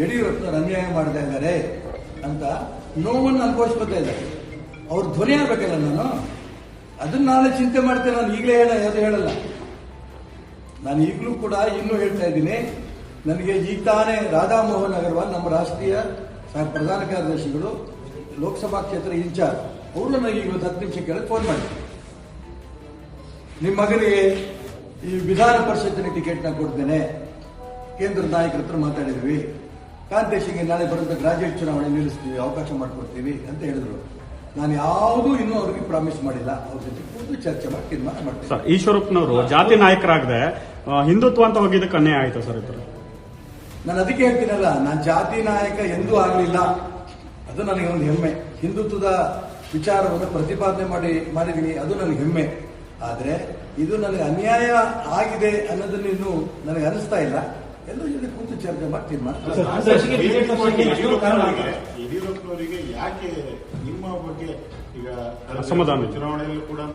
ಯಡಿಯೂರಪ್ಪನವ್ರು ಅನ್ಯಾಯ ಮಾಡ್ತಾ ಇದ್ದಾರೆ ಅಂತ ನೋವನ್ನು ಅನುಭವಿಸ್ಕೊತಾ ಇದ್ದಾರೆ. ಅವ್ರ ಧ್ವನಿ ಆಗ್ಬೇಕಲ್ಲ ನಾನು? ಅದನ್ನ ನಾಳೆ ಚಿಂತೆ ಮಾಡ್ತೇನೆ, ನಾನು ಈಗಲೇ ಹೇಳ, ಯಾವುದು ಹೇಳಲ್ಲ. ನಾನು ಈಗಲೂ ಕೂಡ ಇನ್ನೂ ಹೇಳ್ತಾ ಇದ್ದೀನಿ, ನನಗೆ ಈಗ ತಾನೇ ರಾಧಾಮೋಹನ್ ಅಗರ್ವಾಲ್ ನಮ್ಮ ರಾಷ್ಟ್ರೀಯ ಪ್ರಧಾನ ಕಾರ್ಯದರ್ಶಿಗಳು, ಲೋಕಸಭಾ ಕ್ಷೇತ್ರ ಇನ್ಚಾರ್ಜ್ ಅವರು ನನಗೆ ಈಗ ಒಂದು ಹತ್ತು ನಿಮಿಷ ಕೇಳಿ ಫೋನ್ ಮಾಡಿ ನಿಮ್ಮ ಮಗನಿಗೆ ಈ ವಿಧಾನ ಪರಿಷತ್ತಿನ ಟಿಕೆಟ್ನ ಕೊಡ್ತೇನೆ. ಕೇಂದ್ರ ನಾಯಕರ ಹತ್ರ ಮಾತಾಡಿದ್ವಿ. ಕಾಂತೇಶಿಗೆ ನಾಳೆ ಬರುವಂತ ಗ್ರಾಜುಯೇಟ್ ಚುನಾವಣೆ ನಿಲ್ಲಿಸ್ತೀವಿ ಅವಕಾಶ ಮಾಡಿಕೊಡ್ತೀವಿ ಅಂತ ಹೇಳಿದ್ರು. ನಾನು ಯಾವುದೂ ಇನ್ನೂ ಅವ್ರಿಗೆ ಪ್ರಾಮಿಸ್ ಮಾಡಿಲ್ಲ. ಅವ್ರ ಜೊತೆ ಕೂತು ಚರ್ಚೆ ಮಾಡಿ ತೀರ್ಮಾನ ಮಾಡ್ತೀನಿ ಸರ್ ಈಶ್ವರಪ್ಪನವರು ಜಾತಿ ನಾಯಕರಾಗದೆ ಹಿಂದುತ್ವ ಅಂತ ಹೋಗಿದ್ದಕ್ಕೆ ಅನ್ಯಾಯ ಆಯ್ತು ಸರ್ ಇದ್ರು ನಾನು ಅದಕ್ಕೆ ಹೇಳ್ತೀನಲ್ಲ ನಾನು ಜಾತಿ ನಾಯಕ ಎಂದೂ ಆಗಲಿಲ್ಲ. ಅದು ನನಗೆ ಒಂದು ಹೆಮ್ಮೆ. ಹಿಂದುತ್ವದ ವಿಚಾರವನ್ನು ಪ್ರತಿಪಾದನೆ ಮಾಡಿ ಮಾಡಿದ್ದೀನಿ ಅದು ನನಗೆ ಹೆಮ್ಮೆ. ಆದರೆ ಇದು ನನಗೆ ಅನ್ಯಾಯ ಆಗಿದೆ ಅನ್ನೋದನ್ನು ಇನ್ನೂ ನನಗೆ ಅನಿಸ್ತಾ ಇಲ್ಲ. ಎಲ್ಲರೂ ಜೊತೆ ಕೂತು ಚರ್ಚೆ ಮಾಡಿ ತೀರ್ಮಾನ ಮಾಡ್ತೀನಿ. ಯಡಿಯೂರಪ್ಪನವರಿಗೆ ಯಾಕೆ ನಿಮ್ಮ ಬಗ್ಗೆ ಈಗ. ಚುನಾವಣೆಯಲ್ಲೂ ಕೂಡ